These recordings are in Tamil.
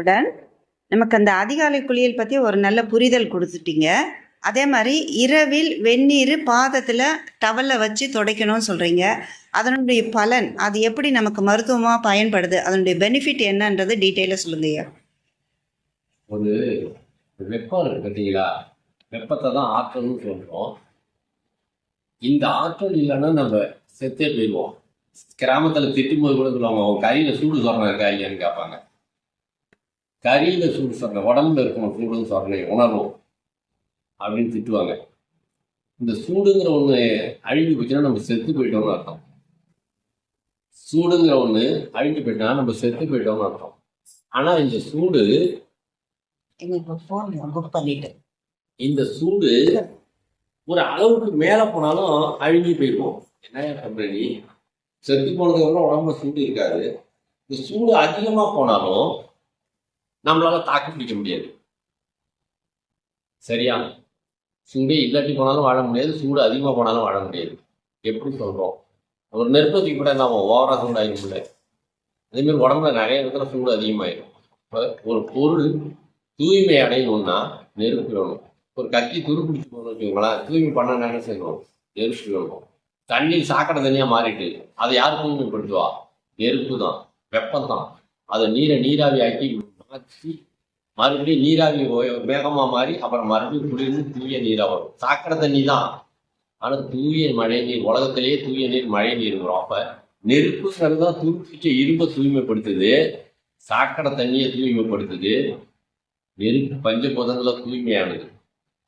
உடன் நமக்கு அந்த அதிகாலை குளியல் பற்றி ஒரு நல்ல புரிதல் கொடுத்துட்டீங்க. அதே மாதிரி இரவில் வெந்நீர் பாதத்தில் டவலில் வச்சு துடைக்கணும்னு சொல்கிறீங்க அதனுடைய பலன் அது எப்படி நமக்கு மருத்துவமாக பயன்படுது அதனுடைய பெனிஃபிட் என்னன்றது டீட்டெயிலாக சொல்லுங்கய்யா ஒரு வெப்பம் இருக்கு பார்த்தீங்களா வெப்பத்தை தான் ஆற்றல்னு சொல்கிறோம் இந்த ஆற்றல் இல்லைன்னா நம்ம செத்தே போயிடுவோம். கிராமத்துல திட்டும்போது கூட சொல்லுவாங்க அவங்க கையில் சூடு சொரணை இருக்கா? இல்லையான்னு கேட்பாங்க. கறியில சூடு சொரணை உடம்புல இருக்கணும் சூடுன்னு சொரணை உணர்வோம் அப்படின்னு திட்டுவாங்க. இந்த சூடுங்கிற ஒண்ணு அழிஞ்சு போச்சுன்னா நம்ம செத்து போயிட்டோம்னு அர்த்தம். சூடுங்கிற ஒண்ணு அழிஞ்சு போயிட்டா நம்ம செத்து போயிட்டோம்னு அர்த்தம். ஆனா இந்த சூடு இந்த சூடு ஒரு அளவுக்கு மேல போனாலும் அழுகி போயிருக்கும். என்ன நீ செத்து போனதுக்கு அப்புறம் உடம்புல சூடு இருக்காது. இந்த சூடு அதிகமா போனாலும் நம்மளால தாக்கு பிடிக்க முடியாது. சரியா? சூடே இல்லாட்டி போனாலும் வாழ முடியாது சூடு அதிகமா போனாலும் வாழ முடியாது. எப்படி சொல்றோம்? ஒரு நெருப்பத்துக்கு கூட நம்ம ஓவரா சூடு ஆகிட அதே மாதிரி உடம்புல நிறைய இடத்துல சூடு அதிகமாயிடும் இப்போ ஒரு பொருள் தூய்மை அடையணும்னா நெருப்பு வேணும். ஒரு கத்தி துருப்பிடிச்சு போகணும்னு வச்சுக்கோங்களேன் தூய்மை பண்ண என்ன செய்யணும்? நெருப்பு வேணும். தண்ணி சாக்கடை தண்ணியாக மாறிட்டு அதை யார் தூய்மைப்படுத்துவா? நெருப்பு தான் வெப்பம் தான். அதை நீரை நீராவி ஆக்கி மாற்றி மறுபடியும் நீராவி வேகமாக மாறி அப்புறம் மறுபடியும் குளிர்ந்து தூய நீராக வரும். சாக்கடை தண்ணி தான். ஆனால் தூய மழை நீர் உலகத்திலேயே தூய நீர் மழை நீருங்கிறோம் அப்போ நெருப்புங்கிறது தான் துருப்பிச்ச இரும்பை தூய்மைப்படுத்துது. சாக்கடை தண்ணியை தூய்மைப்படுத்துது. நெருப்பு பஞ்சபூதங்கள தூய்மையானது.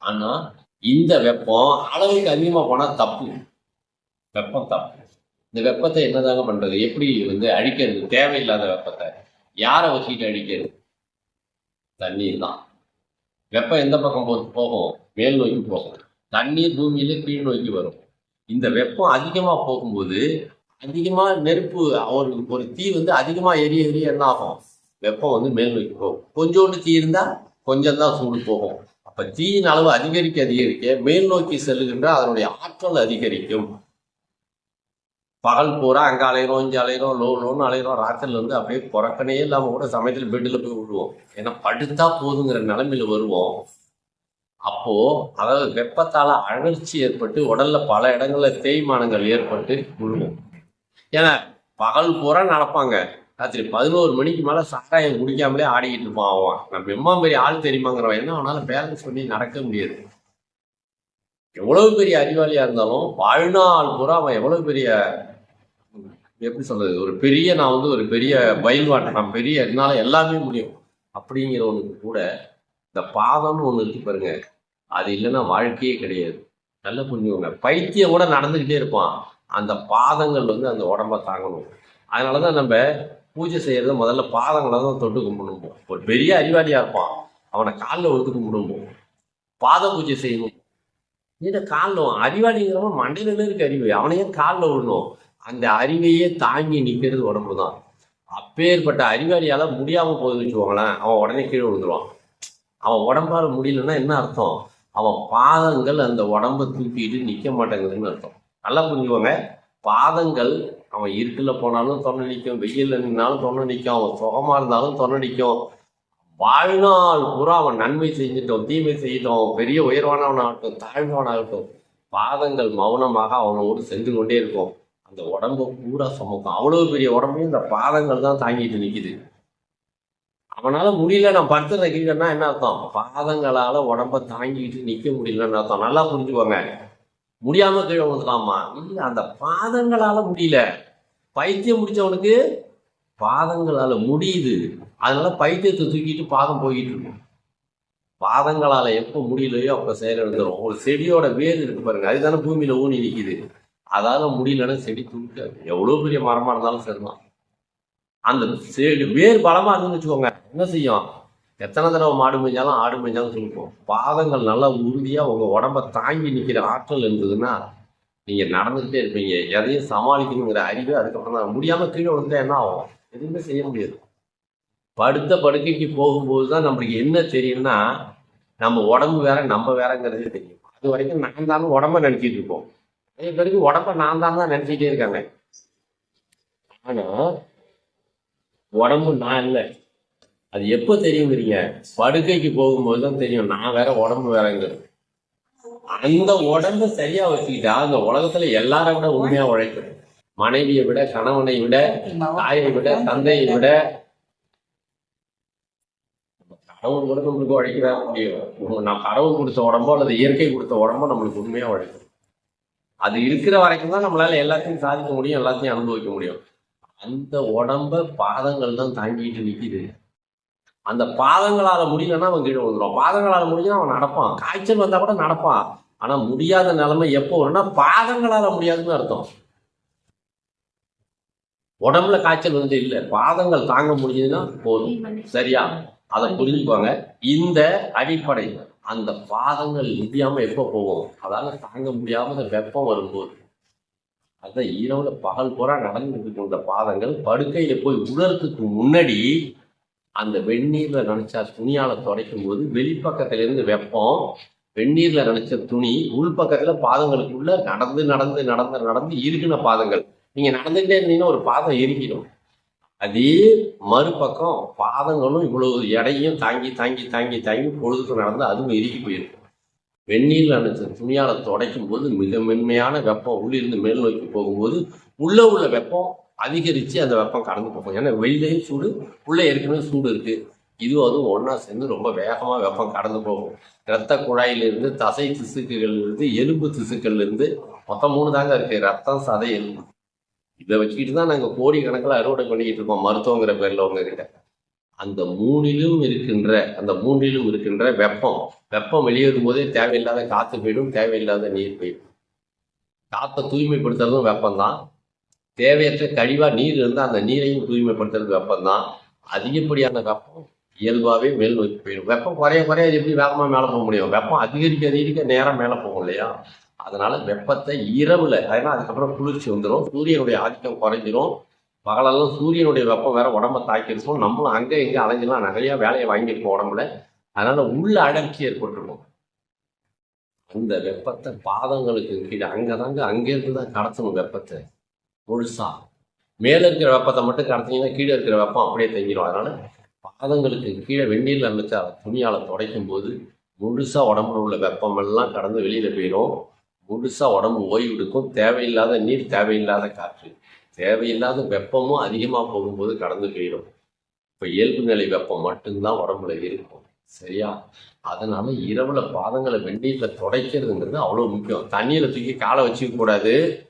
ஆனால் இந்த வெப்பம் அளவுக்கு அதிகமாக போனால் தப்பு. வெப்பம் தப்பு. இந்த வெப்பத்தை என்னதாங்க பண்ணுறது எப்படி வந்து அழிக்கிறது? தேவையில்லாத வெப்பத்தை. யாரை வச்சுக்கிட்டு அழிக்கிறது? தண்ணீர் தான் வெப்பம் எந்த பக்கம் போ போகும்? மேல் நோக்கி போகும். தண்ணீர் பூமியிலே கீழ் நோக்கி வரும். இந்த வெப்பம் அதிகமாக போகும்போது அதிகமாக நெருப்பு ஒரு ஒரு தீ வந்து அதிகமாக எரிய எரிய என்ன ஆகும்? வெப்பம் வந்து மேல் நோக்கி போகும். கொஞ்சோண்டு தீ இருந்தால் கொஞ்சம் தான் சூடு போகும். அப்போ தீயின் அளவு அதிகரிக்க அதிகரிக்க மேல் நோக்கி செல்லுகின்ற அதனுடைய ஆற்றல் அதிகரிக்கும். பகல் பூரா அங்கே அலைகிறோம் இங்கே அலைகிறோம் லோ லோன்னு அலைகிறோம் ராத்திரில வந்து அப்படியே புறக்கனே இல்லாம கூட சமயத்தில் பெட்டில் போய் விழுவோம் ஏன்னா படுத்தா போதுங்கிற நிலைமையில வருவோம். அப்போ அதாவது வெப்பத்தால அழற்சி ஏற்பட்டு உடல்ல பல இடங்கள்ல தேய்மானங்கள் ஏற்பட்டு விழுவோம் ஏன்னா பகல் பூரா நடப்பாங்க. ராத்திரி பதினோரு மணிக்கு மேல சாராயம் குடிக்காமலே ஆடிக்கிட்டு இருப்பான் அவன். நம்ம எம்மா மாரி ஆள் தெரியுமாங்கிறவன். என்ன அவனால பேலன்ஸ் பண்ணி நடக்க முடியாது. எவ்வளவு பெரிய அறிவாளியா இருந்தாலும் வாழ்நாள் பூரா அவன் எவ்வளவு பெரிய எப்படி சொல்றது ஒரு பெரிய நான் வந்து ஒரு பெரிய பயில்வாட்டை நான் பெரிய என்னால எல்லாமே முடியும். அப்படிங்கிறவனுக்கு கூட இந்த பாதம்னு ஒன்று இருக்கு பாருங்க. அது இல்லைன்னா வாழ்க்கையே கிடையாது. நல்ல புரிஞ்சுக்கோங்க. பைத்தியம் கூட நடந்துக்கிட்டே இருப்பான். அந்த பாதங்கள் வந்து அந்த உடம்ப தாங்கணும். அதனால தான் நம்ம பூஜை செய்யறது முதல்ல பாதங்களை தான் தொட்டு கும்பிடணும். ஒரு பெரிய அறிவாளியா இருப்பான். அவனை காலில் ஒழுத்து கும்பிடுவோம் பாத பூஜை செய்யணும். இந்த காலில் அறிவாளிங்கிறவன் மண்டையில இருக்க அறிவு. அவனையே காலில் விடணும். அந்த அறிவையே தாங்கி நிற்கிறது உடம்பு தான் அப்பேற்பட்ட அறிவாளியால் முடியாமல் போகுதுன்னு வச்சுக்கோங்களேன். அவன் உடனே கீழே விழுந்துருவான். அவன் உடம்பால் முடியலன்னா என்ன அர்த்தம்? அவன் பாதங்கள் அந்த உடம்ப தூக்கிட்டு நிற்க மாட்டேங்குதுன்னு அர்த்தம். நல்லா புரிஞ்சுக்கோங்க. பாதங்கள் அவன் இருட்டில் போனாலும் தொண்டை நிற்கும் வெயில்ல நின்னாலும் தொண்டை நிற்கும் அவன் சுகமாக இருந்தாலும் தொண்டை நிற்கும் வாழ்நாள் பூரா அவன் நன்மை செஞ்சிட்டோம் தீமை செய்தோம் பெரிய உயர்வானவனாகட்டும் தாழ்ந்தவனாகட்டும் பாதங்கள் மௌனமாக அவனோடு சென்று கொண்டே இருக்கும். அந்த உடம்பு பூரா சுமக்கும். அவ்வளவு பெரிய உடம்பையும் இந்த பாதங்கள் தான் தாங்கிட்டு நிற்கிது அவனால முடியல நான் படுத்துற கீழன்னா என்ன அர்த்தம்? பாதங்களால உடம்ப தாங்கிட்டு நிற்க முடியலன்னு அர்த்தம். நல்லா புரிஞ்சுக்கோங்க. முடியாம கீழே விழுந்துலாமா இல்லை அந்த பாதங்களால முடியல. பைத்தியம் முடிச்சவனுக்கு பாதங்களால் முடியுது. அதனால பைத்தியத்தை தூக்கிட்டு பாதம் போய்கிட்டு இருக்கும். பாதங்களால் எப்போ முடியலையோ அப்போ செயல் ஒரு செடியோட வேர் இருக்கு பாருங்க அதுதானே பூமியில் ஊனி நிற்கிது அதால முடியலன்னா செடி தூக்காது. எவ்வளோ பெரிய மரமாக இருந்தாலும் சரிதான். அந்த செடி வேர் பலமாக இருந்துன்னு வச்சுக்கோங்க என்ன செய்யும்? எத்தனை தடவை மாடு மேய்ஞ்சாலும் ஆடு மேய்ஞ்சாலும் சொல்லிப்போம் பாதங்கள் நல்லா உறுதியாக உங்கள் உடம்ப தாங்கி நிற்கிற ஆற்றல் இருந்ததுன்னா நீங்கள் நடந்துகிட்டே இருப்பீங்க. எதையும் சமாளிக்கணுங்கிற அறிவு அதுக்கப்புறம் தான். முடியாமல் கீழே விழுந்தா என்ன ஆகும்? எதுவுமே செய்ய முடியாது. படுத்த படுக்கைக்கு போகும்போது தான் நம்மளுக்கு என்ன தெரியும்னா நம்ம உடம்பு வேற நம்ம வேறங்கிறது தெரியும். அது வரைக்கும் நான் தானும் உடம்ப நினைச்சிட்டு இருப்போம் அதே பிறகு உடம்ப நான் தான் தான் நினைச்சிட்டே இருக்காங்க. ஆனா உடம்பு நான் இல்லை. அது எப்போ தெரியுங்கிறீங்க? படுக்கைக்கு போகும்போது தான் தெரியும். நான் வேற உடம்பு வேறங்கிறது. அந்த உடம்பு சரியா வச்சுக்கிட்டா அந்த உலகத்துல எல்லார விட உண்மையா உழைக்கும் மனைவியை விட கணவனை விட தாயை விட தந்தையை விட கடவுள் கூட நம்மளுக்கு உழைக்கதான் முடியும் நான் கடவுள் கொடுத்த உடம்போ அல்லது இயற்கை கொடுத்த உடம்போ நம்மளுக்கு உண்மையா உழைக்கும். அது இருக்கிற வரைக்கும் தான் நம்மளால எல்லாத்தையும் சாதிக்க முடியும் எல்லாத்தையும் அனுபவிக்க முடியும். அந்த உடம்ப பாதங்கள் தான் தாங்கிட்டு நிக்குது. அந்த பாதங்களால முடியலன்னா அவன் கீழே வந்துடும் பாதங்களால முடிஞ்சா அவன் நடப்பான். காய்ச்சல் வந்தா கூட நடப்பான். ஆனா முடியாத நிலைமை எப்போ வரும்னா பாதங்களால முடியாதுன்னு அர்த்தம். உடம்புல காய்ச்சல் வந்து இல்ல பாதங்கள் தாங்க முடிஞ்சதுன்னா போதும். சரியா? அதை புரிஞ்சுக்கோங்க. இந்த அடிப்படை அந்த பாதங்கள் முடியாம எப்போ போகும்? அதால தாங்க முடியாம வெப்பம் வரும்போது. அதான் இரவுல பகல் பூரா நடந்துட்டு இருக்கும் இந்த பாதங்கள் படுக்கையில போய் உணர்றதுக்கு முன்னாடி அந்த வெந்நீர்ல நினைச்சா துணியால துடைக்கும் போது வெளிப்பக்கத்துல இருந்து வெப்பம் வெந்நீர்ல நினைச்ச துணி உள்பக்கத்துல பாதங்களுக்குள்ள நடந்து நடந்து நடந்து நடந்து இருக்குன பாதங்கள். நீங்கள் நடந்துகிட்டே இருந்தீங்கன்னா ஒரு பாதம் இறுக்கிடும் அதே மறுபக்கம் பாதங்களும் இவ்வளவு எடையும் தாங்கி தாங்கி தாங்கி தாங்கி பொழுதுக்கு நடந்து அதுவும் இறுக்கி போயிருக்கும். வெந்நீரில் அணைச்ச துணியால் துடைக்கும் போது மிக மென்மையான வெப்பம் உள்ளிருந்து மேல் நோக்கி போகும்போது உள்ளே உள்ள வெப்பம் அதிகரித்து அந்த வெப்பம் கடந்து போகும். ஏன்னா வெளியிலேயும் சூடு உள்ளே ஏற்கனவே சூடு இருக்குது இதுவும் அதுவும் ஒன்றா சேர்ந்து ரொம்ப வேகமாக வெப்பம் கடந்து போகும். இரத்த குழாயிலிருந்து தசை திசுக்குகள்லேருந்து எலும்பு திசுக்கள்லேருந்து மொத்தம் மூணு தாங்க இருக்குது ரத்தம் சதை எலும்பு. இதை வச்சுக்கிட்டு தான் நாங்கள் கோடி கணக்கில் அறுவடை பண்ணிக்கிட்டு இருக்கோம் மருத்துவங்கிற பேரில் உங்ககிட்ட. அந்த மூணிலும் இருக்கின்ற அந்த மூன்றிலும் இருக்கின்ற வெப்பம். வெப்பம் வெளியேறும் போதே தேவையில்லாத காற்று போயிடும் தேவையில்லாத நீர் போயிடும். காற்றை தூய்மைப்படுத்துறதும் வெப்பம் தான் தேவையற்ற கழிவாக நீர் இருந்தால் அந்த நீரையும் தூய்மைப்படுத்துறது வெப்பம்தான். அதிகப்படியான வெப்பம் இயல்பாகவே மேல் நோக்கி போயிடும். வெப்பம் குறைய குறைய எப்படி வேகமாக மேலே போக முடியும்? வெப்பம் அதிகரிக்க அதிகரிக்க நேரம் மேலே போகும் இல்லையா? அதனால வெப்பத்தை இரவுல ஏன்னா அதுக்கப்புறம் குளிர்ச்சி வந்துடும் சூரியனுடைய ஆதிக்கம் குறைஞ்சிரும். பகலெல்லாம் சூரியனுடைய வெப்பம் வேற உடம்ப தாக்கியிருக்கும் நம்மளும் அங்கே இங்கே அலைஞ்செல்லாம் நிறைய வேலையை வாங்கியிருக்கோம் உடம்புல. அதனால உள்ள அடர்ச்சி ஏற்பட்டுருக்கும் அந்த வெப்பத்தை பாதங்களுக்கு கீழே அங்கதாங்க அங்கேருந்து தான் கடத்தணும் வெப்பத்தை. முழுசா. மேலே இருக்கிற வெப்பத்தை மட்டும் கடத்தினீங்கன்னா கீழே இருக்கிற வெப்பம் அப்படியே தங்கிடும் அதனால பாதங்களுக்கு கீழே வெந்நீரில் அமைச்சு அதை துணியால் துடைக்கும் போது முழுசாக உடம்புல உள்ள வெப்பம் எல்லாம் கடந்து வெளியில் போயிடும் முழுசாக உடம்பு ஓய்வு எடுக்கும் தேவையில்லாத நீர் தேவையில்லாத காற்று. தேவையில்லாத வெப்பமும் அதிகமாக போகும்போது கடந்து போயிடும். இப்போ இயல்பு நிலை வெப்பம் மட்டும்தான் உடம்புல இருக்கும். சரியா? அதனால இரவுல பாதங்களை வெந்நீர்ல துடைக்கிறதுங்கிறது அவ்வளோ முக்கியம். தண்ணியில் தூக்கி காலை வச்சுக்க கூடாது.